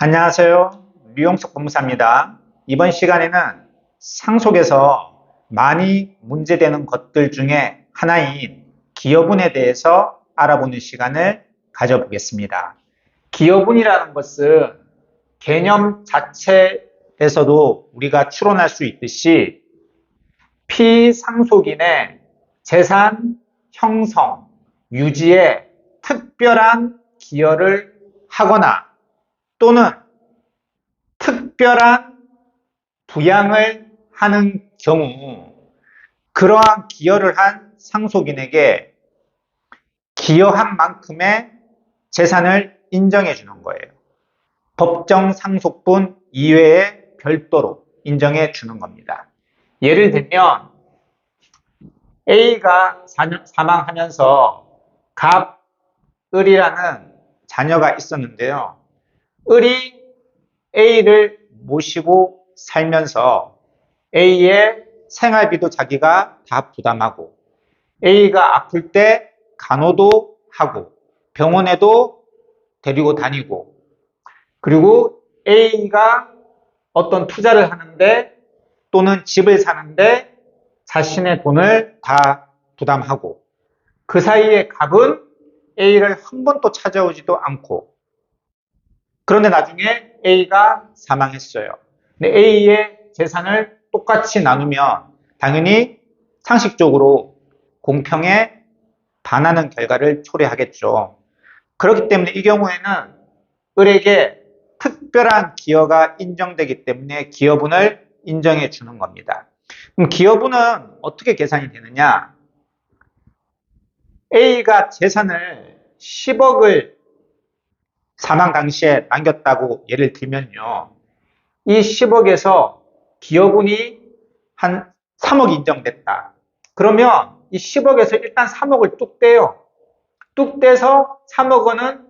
안녕하세요. 류용석 법무사입니다. 이번 시간에는 상속에서 많이 문제되는 것들 중에 하나인 기여분에 대해서 알아보는 시간을 가져보겠습니다. 기여분이라는 것은 개념 자체에서도 우리가 추론할 수 있듯이 피상속인의 재산 형성, 유지에 특별한 기여를 하거나 또는 특별한 부양을 하는 경우 그러한 기여를 한 상속인에게 기여한 만큼의 재산을 인정해 주는 거예요. 법정 상속분 이외에 별도로 인정해 주는 겁니다. 예를 들면 A가 사망하면서 갑을이라는 자녀가 있었는데요. 을이 A를 모시고 살면서 A의 생활비도 자기가 다 부담하고 A가 아플 때 간호도 하고 병원에도 데리고 다니고 그리고 A가 어떤 투자를 하는데 또는 집을 사는데 자신의 돈을 다 부담하고 그 사이에 갑은 A를 한 번도 찾아오지도 않고 그런데 나중에 A가 사망했어요. 근데 A의 재산을 똑같이 나누면 당연히 상식적으로 공평에 반하는 결과를 초래하겠죠. 그렇기 때문에 이 경우에는 을에게 특별한 기여가 인정되기 때문에 기여분을 인정해 주는 겁니다. 그럼 기여분은 어떻게 계산이 되느냐? A가 재산을 10억을 사망 당시에 남겼다고 예를 들면요. 이 10억에서 기여분이 한 3억 인정됐다. 그러면 이 10억에서 일단 3억을 뚝 떼요. 뚝 떼서 3억 원은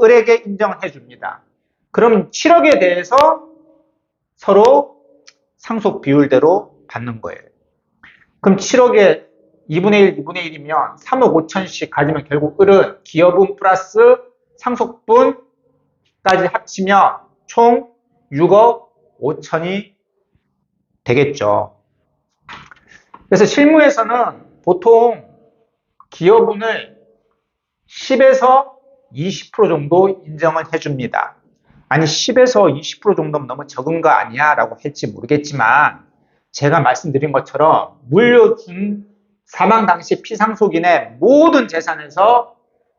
을에게 인정을 해줍니다. 그럼 7억에 대해서 서로 상속 비율대로 받는 거예요. 그럼 7억에 2분의 1, 2분의 1이면 3억 5천씩 가지면 결국 을은 기여분 플러스 상속분 까지 합치면 총 6억 5천이 되겠죠. 그래서 실무에서는 보통 기여분을 10에서 20% 정도 인정을 해줍니다. 아니 10에서 20% 정도면 너무 적은 거 아니야? 라고 할지 모르겠지만 제가 말씀드린 것처럼 물려준 사망 당시 피상속인의 모든 재산에서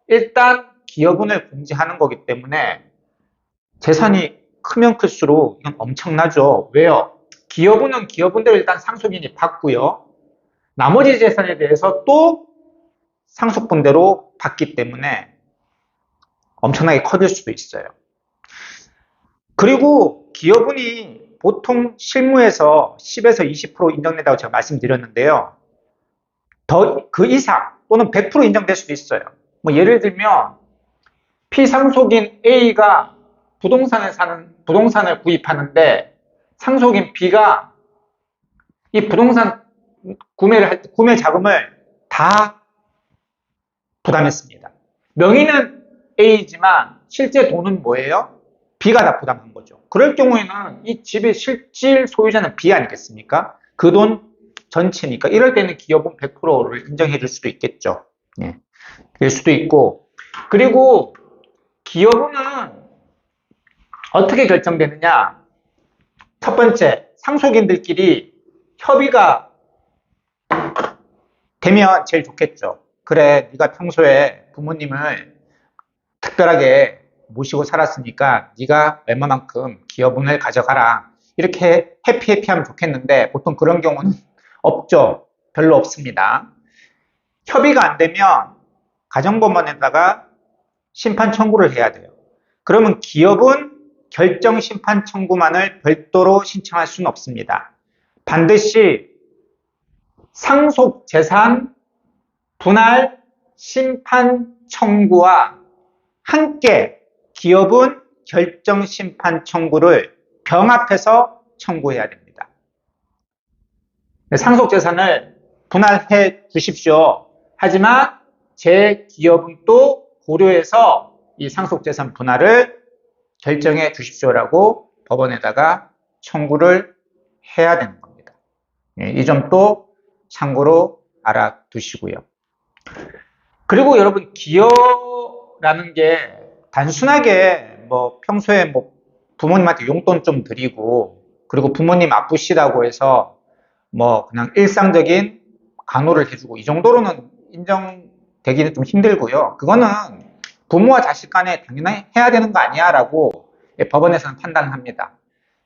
일단 기여분을 공제하는 거기 때문에 재산이 크면 클수록 이건 엄청나죠. 왜요? 기여분은 기여분대로 일단 상속인이 받고요. 나머지 재산에 대해서 또 상속분대로 받기 때문에 엄청나게 커질 수도 있어요. 그리고 기여분이 보통 실무에서 10에서 20% 인정된다고 제가 말씀드렸는데요. 더 그 이상 또는 100% 인정될 수도 있어요. 뭐 예를 들면 피상속인 A가 부동산을 사는 부동산을 구입하는데 상속인 B가 이 부동산 구매를 할때 구매 자금을 다 부담했습니다. 명의는 A지만 실제 돈은 뭐예요? B가 다 부담한 거죠. 그럴 경우에는 이 집의 실질 소유자는 B 아니겠습니까? 그 돈 전체니까 이럴 때는 기여분 100%를 인정해 줄 수도 있겠죠. 예. 그럴 수도 있고 그리고 기여분은 어떻게 결정되느냐? 첫 번째, 상속인들끼리 협의가 되면 제일 좋겠죠. 그래, 네가 평소에 부모님을 특별하게 모시고 살았으니까 네가 얼마만큼 기여분을 가져가라. 이렇게 해피해피하면 좋겠는데 보통 그런 경우는 없죠. 별로 없습니다. 협의가 안 되면 가정법원에다가 심판 청구를 해야 돼요. 그러면 기업은 결정 심판 청구만을 별도로 신청할 수는 없습니다. 반드시 상속 재산 분할 심판 청구와 함께 기업은 결정 심판 청구를 병합해서 청구해야 됩니다. 상속 재산을 분할해 주십시오. 하지만 제 기업은 또 고려해서 이 상속 재산 분할을 결정해 주십시오라고 법원에다가 청구를 해야 되는 겁니다. 예, 이 점도 참고로 알아두시고요. 그리고 여러분 기여라는 게 단순하게 뭐 평소에 뭐 부모님한테 용돈 좀 드리고 그리고 부모님 아프시다고 해서 뭐 그냥 일상적인 간호를 해주고 이 정도로는 인정되기는 좀 힘들고요. 그거는 부모와 자식 간에 당연히 해야 되는 거 아니야 라고 법원에서는 판단합니다.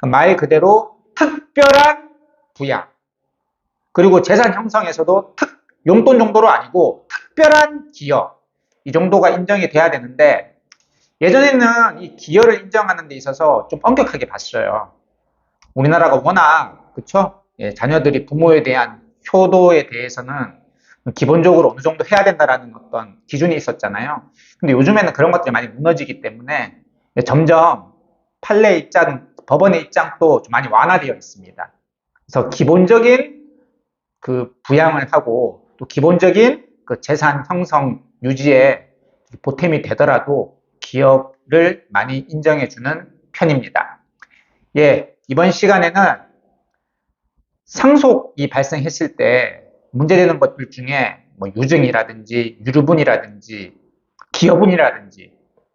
말 그대로 특별한 부양 그리고 재산 형성에서도 특, 용돈 정도로 아니고 특별한 기여 이 정도가 인정이 돼야 되는데 예전에는 이 기여를 인정하는 데 있어서 좀 엄격하게 봤어요. 우리나라가 워낙 그쵸? 예, 자녀들이 부모에 대한 효도에 대해서는 기본적으로 어느 정도 해야 된다라는 어떤 기준이 있었잖아요. 근데 요즘에는 그런 것들이 많이 무너지기 때문에 점점 판례 입장, 법원의 입장도 좀 많이 완화되어 있습니다. 그래서 기본적인 그 부양을 하고 또 기본적인 그 재산 형성 유지에 보탬이 되더라도 기업을 많이 인정해주는 편입니다. 예, 이번 시간에는 상속이 발생했을 때 문제되는 것들 중에 뭐 유증이라든지 유류분이라든지 기여분이라든지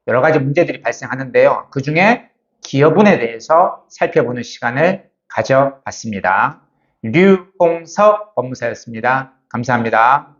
여러 가지 문제들이 발생하는데요. 그 중에 기여분에 대해서 살펴보는 시간을 가져봤습니다. 류홍석 법무사였습니다. 감사합니다.